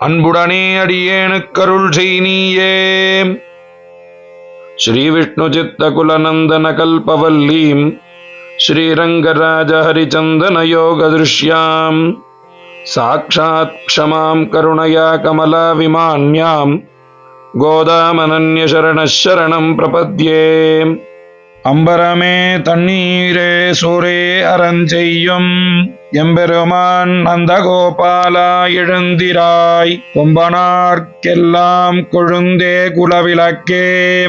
அன்புடனே அடியேனுக்கருள் செய் நீயே ஸ்ரீ விஷ்ணு சித்த குலநந்தன கல்பவல்லீம் ஸ்ரீரங்கராஜ ஹரிச்சந்தன யோக திருஷ்யாம். சாட்சாத் க்ஷமாம் கருணையா கமலா விமான்யாம் கோதாமனன்யசரணம் பிரபத்யே அம்பரமே தண்ணீரே சூரே அறஞ்செய்யும். எம்பெருமான் அந்த கோபாலா எழுந்திராய். கொம்பனார்க்கெல்லாம் கொழுந்தே குலவிளக்கே.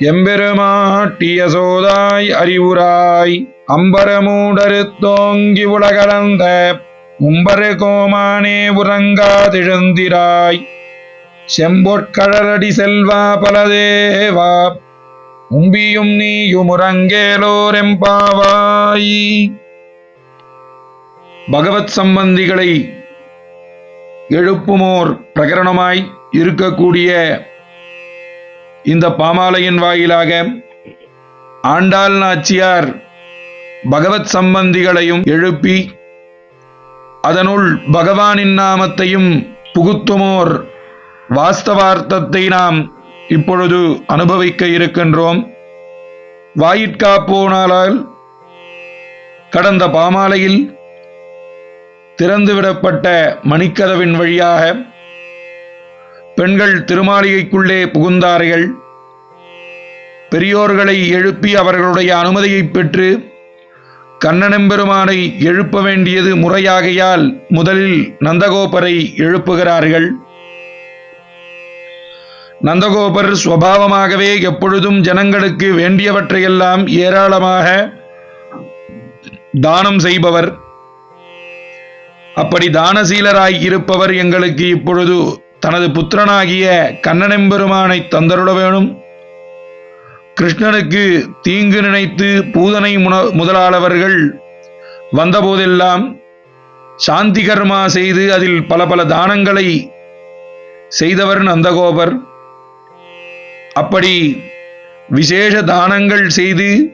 எம்பெருமாட்டிய சோதாய் அறிவுராய் அம்பரமூடருத்தோங்கி உலகடந்த உம்பரு கோமானே உறங்காதிழுந்திராய் செம்பொற்கழலடி செல்வா பலதேவா. உம்பியும் நீயும் உறங்கேலோரெம்பாவாய் பகவத் சம்பந்திகளை எழுப்புமோர் பிரகரணமாய் இருக்கக்கூடிய இந்த பாமாலையின் வாயிலாக ஆண்டாள் நாச்சியார் பகவத் சம்பந்திகளையும் எழுப்பி அதனுள் பகவானின் நாமத்தையும் புகுத்துமோர் வாஸ்தவார்த்தத்தை நாம் இப்பொழுது அனுபவிக்க இருக்கின்றோம். வாயிற்காப்போனாலால் கடந்த பாமாலையில் திறந்துவிடப்பட்ட மணிக்கதவின் வழியாக பெண்கள் திருமாளிகைக்குள்ளே புகுந்தார்கள். பெரியோர்களை எழுப்பி அவர்களுடைய அனுமதியை பெற்று கண்ணனெம்பெருமானை எழுப்ப வேண்டியது முறையாகையால் முதலில் நந்தகோபரை எழுப்புகிறார்கள். நந்தகோபர் சுவாவமாகவே எப்பொழுதும் ஜனங்களுக்கு வேண்டியவற்றையெல்லாம் ஏராளமாக தானம் செய்பவர். அப்படி தானசீலராய் இருப்பவர் எங்களுக்கு இப்பொழுது தனது புத்திரனாகிய கண்ணனெம்பெருமானை தந்தருட வேணும். கிருஷ்ணனுக்கு தீங்கு நினைத்து பூதனை முன- முதலாளவர்கள் வந்தபோதெல்லாம் சாந்தி கர்மா செய்து அதில் பல பல தானங்களை செய்தவர் நந்தகோபர். அப்படி விசேஷ தானங்கள் செய்து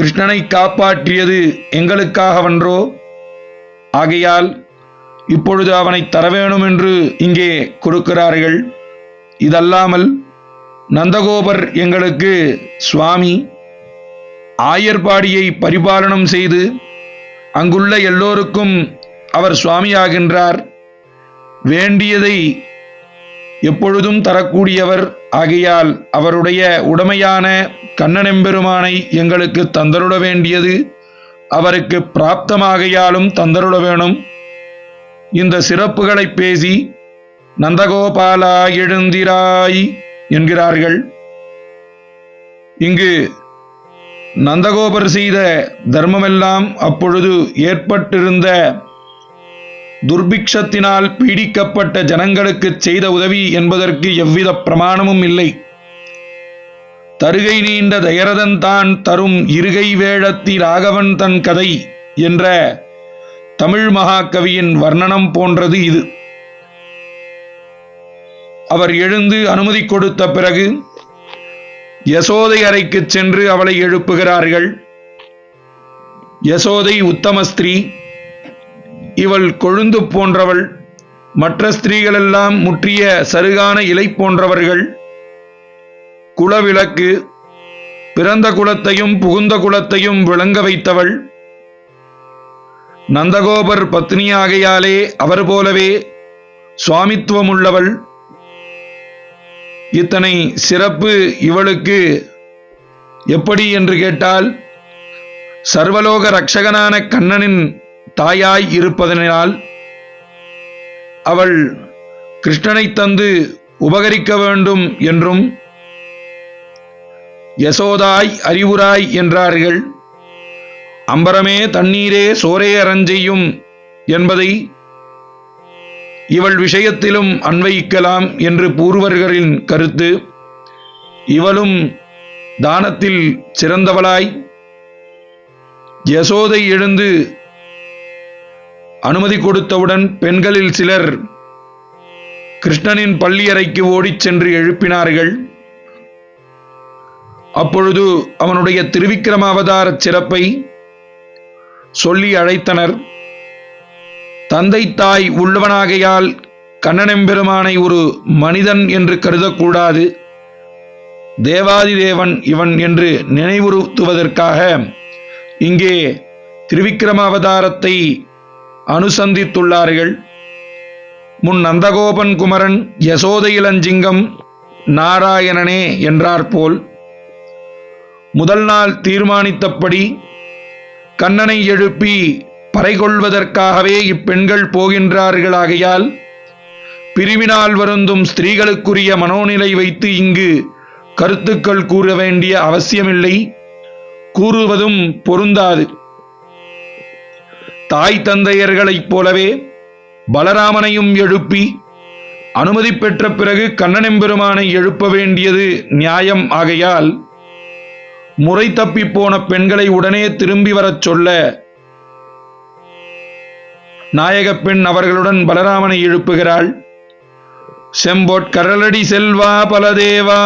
கிருஷ்ணனை காப்பாற்றியது எங்களுக்காகவன்றோ ஆகையால் இப்பொழுது அவனை தரவேணும் என்று இங்கே கொடுக்கிறார்கள். இதல்லாமல் நந்தகோபர் எங்களுக்கு சுவாமி ஆயர்பாடியை பரிபாலனம் செய்து அங்குள்ள எல்லோருக்கும் அவர் சுவாமியாகின்றார். வேண்டியதை எப்பொழுதும் தரக்கூடியவர் ஆகையால் அவருடைய உடமையான கண்ணனெம்பெருமானை எங்களுக்கு தந்தருட வேண்டியது. அவருக்கு பிராப்தமாகையாலும் தந்தருள வேணும் இந்த சிறப்புகளை பேசி நந்தகோபாலா எழுந்திராய் என்கிறார்கள். இங்கு நந்தகோபர் செய்த தர்மமெல்லாம் அப்பொழுது ஏற்பட்டிருந்த துர்பிக்ஷத்தினால் பீடிக்கப்பட்ட ஜனங்களுக்கு செய்த உதவி என்பதற்கு எவ்வித பிரமாணமும் இல்லை. தருகை நீண்ட தயரதன் தான் தரும் இருகை வேழத்தி ராகவன் தன் கதை என்ற தமிழ் மகாகவியின் வர்ணனம் போன்றது இது. அவர் எழுந்து அனுமதி கொடுத்த பிறகு யசோதை அறைக்கு சென்று அவளை எழுப்புகிறார்கள். யசோதை உத்தம ஸ்திரீ இவள் கொழுந்து போன்றவள் மற்ற ஸ்திரீகளெல்லாம் முற்றிய சருகான இலை போன்றவர்கள் குலவிளக்கு. பிறந்த குலத்தையும் புகுந்த குலத்தையும் விளங்க வைத்தவள். நந்தகோபர் பத்னியாகையாலே அவர் போலவே சுவாமித்துவமுள்ளவள். இத்தனை சிறப்பு இவளுக்கு எப்படி என்று கேட்டால் சர்வலோக ரட்சகனான கண்ணனின் தாயாய் இருப்பதனால் அவள் கிருஷ்ணனை தந்து உபகரிக்க வேண்டும் என்றும் யசோதாய் அறிவுராய் என்றார்கள். அம்பரமே தண்ணீரே சோரே அரஞ்செய்யும் என்பதை இவள் விஷயத்திலும் அன்வயிக்கலாம் என்று பூர்வர்களின் கருத்து. இவளும் தானத்தில் சிறந்தவளாய். யசோதை எழுந்து அனுமதி கொடுத்தவுடன் பெண்களில் சிலர் கிருஷ்ணனின் பள்ளியறைக்கு ஓடிச் சென்று எழுப்பினார்கள். அப்பொழுது அவனுடைய திருவிக்கிரமாவதார சிறப்பை சொல்லி அழைத்தனர். தந்தை தாய் உள்ளவனாகையால் கண்ணனெம்பெருமானை ஒரு மனிதன் என்று கருதக்கூடாது. தேவாதி தேவன் இவன் என்று நினைவுறுத்துவதற்காக இங்கே திருவிக்கிரமாவதாரத்தை அனுசந்தித்துள்ளார்கள். முன் நந்தகோபன் குமரன் யசோத இளஞ்சிங்கம் நாராயணனே என்றாற்போல் முதல் நாள் தீர்மானித்தபடி கண்ணனை எழுப்பி பறைகொள்வதற்காகவே இப்பெண்கள் போகின்றார்களாகையால் பிரிவினால் வருந்தும் ஸ்திரீகளுக்குரிய மனோநிலை வைத்து இங்கு கருத்துக்கள் கூற வேண்டிய அவசியமில்லை. கூறுவதும் பொருந்தாது. தாய் தந்தையர்களைப் போலவே பலராமனையும் எழுப்பி அனுமதி பெற்ற பிறகு கண்ணனெம்பெருமானை எழுப்ப வேண்டியது நியாயம் ஆகையால் முறை தப்பி போன பெண்களை உடனே திரும்பி வரச் சொல்ல. நாயகப்பெண் அவர்களுடன் பலராமனை எழுப்புகிறாள். செம்பொற்கரலடி செல்வா பலதேவா.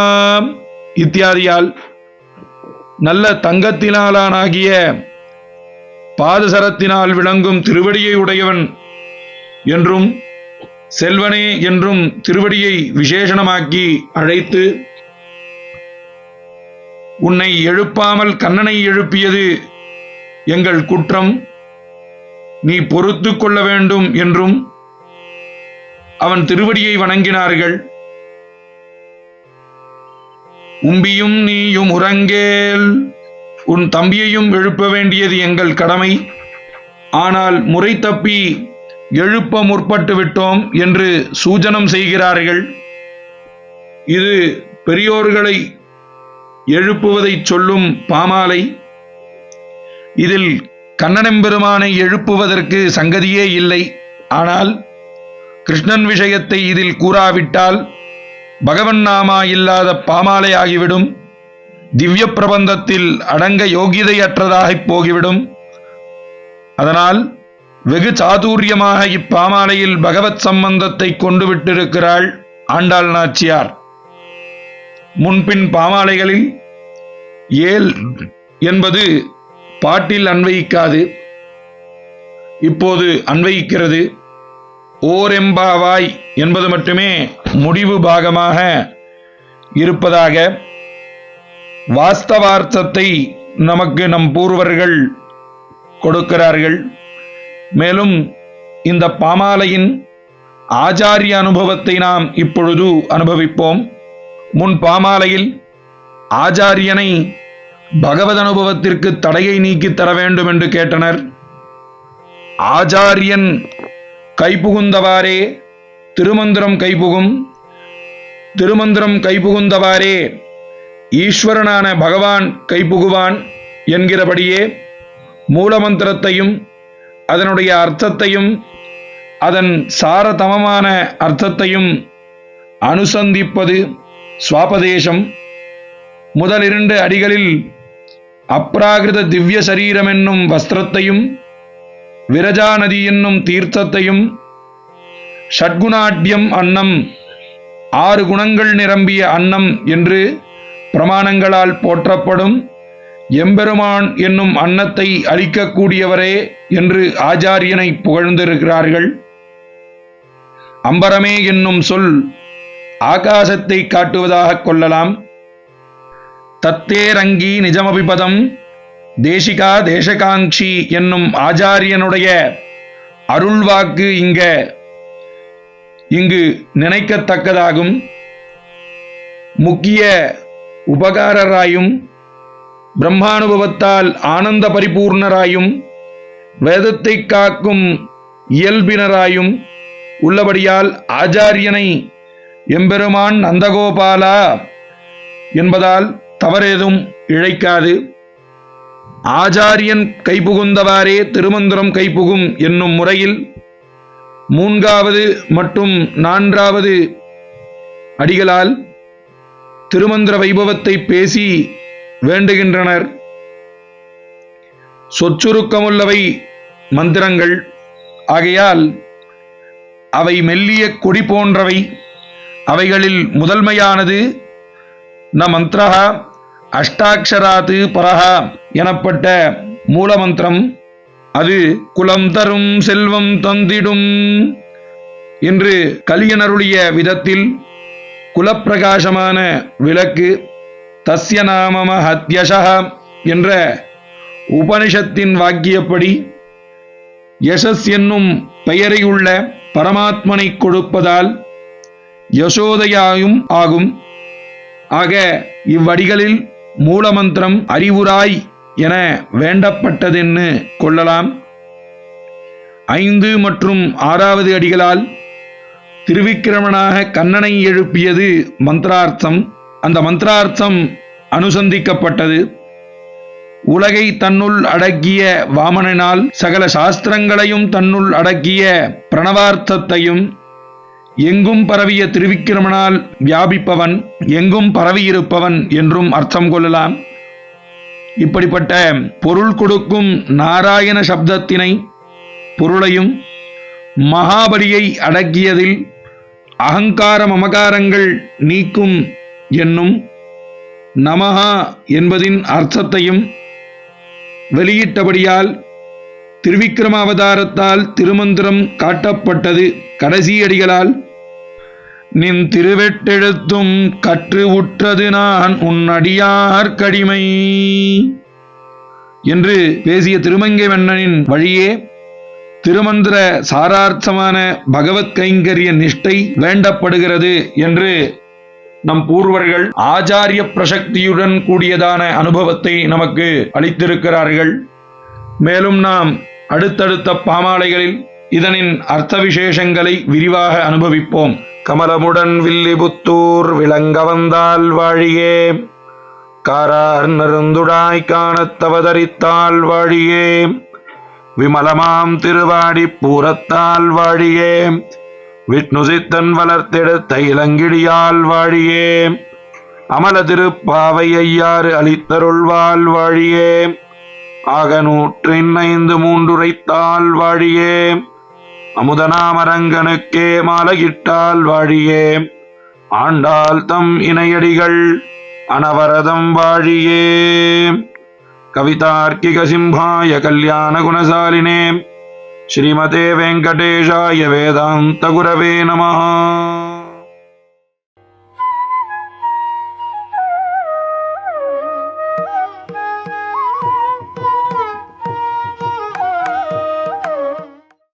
இத்தியாதியால் நல்ல தங்கத்தினாலானாகிய பாதசரத்தினால் விளங்கும் திருவடியை உடையவன் என்றும் செல்வனே என்றும் திருவடியை விசேஷணமாக்கி அழைத்து உன்னை எழுப்பாமல் கண்ணனை எழுப்பியது எங்கள் குற்றம். நீ பொறுத்து கொள்ள வேண்டும் என்றும் அவன் திருவடியை வணங்கினார்கள். உம்பியும் நீயும் உறங்கேல். உன் தம்பியையும் எழுப்ப வேண்டியது எங்கள் கடமை. ஆனால் முறை தப்பி எழுப்ப முற்பட்டு விட்டோம் என்று சூஜனம் செய்கிறார்கள். இது பெரியோர்களை எழுப்புவதைச் சொல்லும் பாமாலை. இதில் கண்ணனெம்பெருமானை எழுப்புவதற்கு சங்கதியே இல்லை. ஆனால் கிருஷ்ணன் விஷயத்தை இதில் கூறாவிட்டால் பகவன் நாமா இல்லாத பாமாலை ஆகிவிடும். திவ்ய பிரபந்தத்தில் அடங்க யோகிதையற்றதாகிப் போகிவிடும். அதனால் வெகு சாதுரியமாக இப்பாமாலையில் பகவத் சம்பந்தத்தை கொண்டு விட்டிருக்கிறாள் ஆண்டாள் நாச்சியார். முன்பின் பாமாலைகளில் ஏல் என்பது பாட்டில் அன்வயிக்காது. இப்போது அன்வயிக்கிறது. ஓரெம்பாவாய் என்பது மட்டுமே முடிவு பாகமாக இருப்பதாக வாஸ்தவார்த்தத்தை நமக்கு நம் பூர்வர்கள் கொடுக்கிறார்கள். மேலும் இந்த பாமாலையின் ஆச்சாரிய அனுபவத்தை நாம் இப்பொழுது அனுபவிப்போம். முன் பாமாலையில் ஆச்சாரியனை பகவத் அனுபவத்திற்கு தடையை நீக்கித் தர வேண்டும் என்று கேட்டனர். ஆச்சாரியன் கைப்புகுந்தவாறே திருமந்திரம் கைபுகும். திருமந்திரம் கைப்புகுந்தவாறே ஈஸ்வரனான பகவான் கைபுகுவான் என்கிறபடியே மூலமந்திரத்தையும் அதனுடைய அர்த்தத்தையும் அதன் சாரதமமான அர்த்தத்தையும் அனுசந்திப்பது சுவாபதேசம் முதலிரண்டு அடிகளில் அப்ராகிருத திவ்ய சரீரம் என்னும் வஸ்திரத்தையும் விரஜா நதி என்னும் தீர்த்தத்தையும் ஷட்குணாட்யம் அன்னம் ஆறு குணங்கள் நிரம்பிய அன்னம் என்று பிரமாணங்களால் போற்றப்படும் எம்பெருமான் என்னும் அன்னத்தை அளிக்கக்கூடியவரே என்று ஆச்சாரியனை புகழ்ந்திருக்கிறார்கள். அம்பரமே என்னும் சொல் ஆகாசத்தை காட்டுவதாக கொள்ளலாம். தத்தேரங்கி நிஜமபிபதம். தேசிகா தேசகாங்ஷி என்னும் ஆச்சாரியனுடைய அருள்வாக்கு இங்க இங்கு நினைக்கத்தக்கதாகும். முக்கிய உபகாரராயும் பிரம்மானுபவத்தால் ஆனந்த பரிபூர்ணராயும் வேதத்தை காக்கும் இயல்பினராயும் உள்ளபடியால் ஆச்சாரியனை எம்பெருமான் நந்தகோபாலா என்பதால் தவறேதும் இழைக்காது. ஆச்சாரியன் கைபுகுந்தவாறே திருமந்திரம் கைபுகும் என்னும் முறையில் மூன்றாவது மற்றும் நான்காவது அடிகளால் திருமந்திர வைபவத்தை பேசி வேண்டுகின்றனர். சொச்சுருக்கமுள்ளவை மந்திரங்கள். ஆகையால் அவை மெல்லிய கொடி போன்றவை. அவைகளில் முதன்மையானது ந மந்திரா அஷ்டாட்சராத்து பரஹா எனப்பட்ட மூலமந்திரம். அது குலம் தரும் செல்வம் தந்திடும் என்று கலியனருளிய விதத்தில் குலப்பிரகாசமான விளக்கு தஸ்ய நாமம ஹத்யஷா என்ற உபனிஷத்தின் வாக்கியப்படி யசஸ் என்னும் பெயரையுள்ள பரமாத்மனை கொடுப்பதால் யசோதையாயும் ஆகும். ஆக இவ்வடிகளில் மூலமந்திரம் அறிவுராய் என வேண்டப்பட்டதென்னு கொள்ளலாம். ஐந்து மற்றும் ஆறாவது அடிகளால் திருவிக்கிரமனாக கண்ணனை எழுப்பியது மந்திரார்த்தம். அந்த மந்திரார்த்தம் அனுசந்திக்கப்பட்டது. உலகை தன்னுள் அடக்கிய வாமனனால் சகல சாஸ்திரங்களையும் தன்னுள் அடக்கிய பிரணவார்த்தத்தையும் எங்கும் பரவிய திருவிக்கிரமனால் வியாபிப்பவன் எங்கும் பரவியிருப்பவன் என்றும் அர்த்தம் கொள்ளலாம். இப்படிப்பட்ட பொருள் கொடுக்கும் நாராயண சப்தத்தினை பொருளையும் மகாபலியை அடக்கியதில் அகங்கார மமகாரங்கள் நீக்கும் என்னும் நமஹா என்பதின் அர்த்தத்தையும் வெளியிட்டபடியால் திருவிக்கிரம அவதாரத்தால் திருமந்திரம் காட்டப்பட்டது கடைசி அடிகளால் நின் திருவெட்டெழுத்தும் கற்று உற்றது நான் உன் அடியார் கடிமை. என்று பேசிய திருமங்கை மன்னனின் வழியே திருமந்திர சாரார்த்தமான பகவத் கைங்கரிய நிஷ்டை வேண்டப்படுகிறது என்று நம் பூர்வர்கள் ஆச்சாரிய பிரசக்தியுடன் கூடியதான அனுபவத்தை நமக்கு அளித்திருக்கிறார்கள். மேலும் நாம் அடுத்தடுத்த பாமாலைகளில் இதனின் அர்த்த விசேஷங்களை விரிவாக அனுபவிப்போம். கமலமுடன் வில்லிபுத்தூர் விளங்க வந்தால் வாழியே. காரார் நருந்துடாய் காணத்தவதரித்தால் வாழியே. விமலமாம் திருவாடி பூரத்தால் வாழியே. விஷ்ணுசித்தன் வளர்த்தெடுத்த இளங்கிடியால் வாழியே. அமல திருப்பாவை ஐயாறு அளித்தருள்வாள் வாழியே. ஆக நூற்றின் ஐந்து மூன்றுரைத்தால் வாழியே. அமுதநாமரங்கனுக்கே மாலகிட்டால் வாழியே. ஆண்டாள் தம் இணையடிகள் அனவரதம் வாழியே. கவிதார்க்கிக சிம்ஹாய கல்யாண குணசாலினே. ஸ்ரீமதே வெங்கடேஷாய வேதாந்த குரவே நமஹா.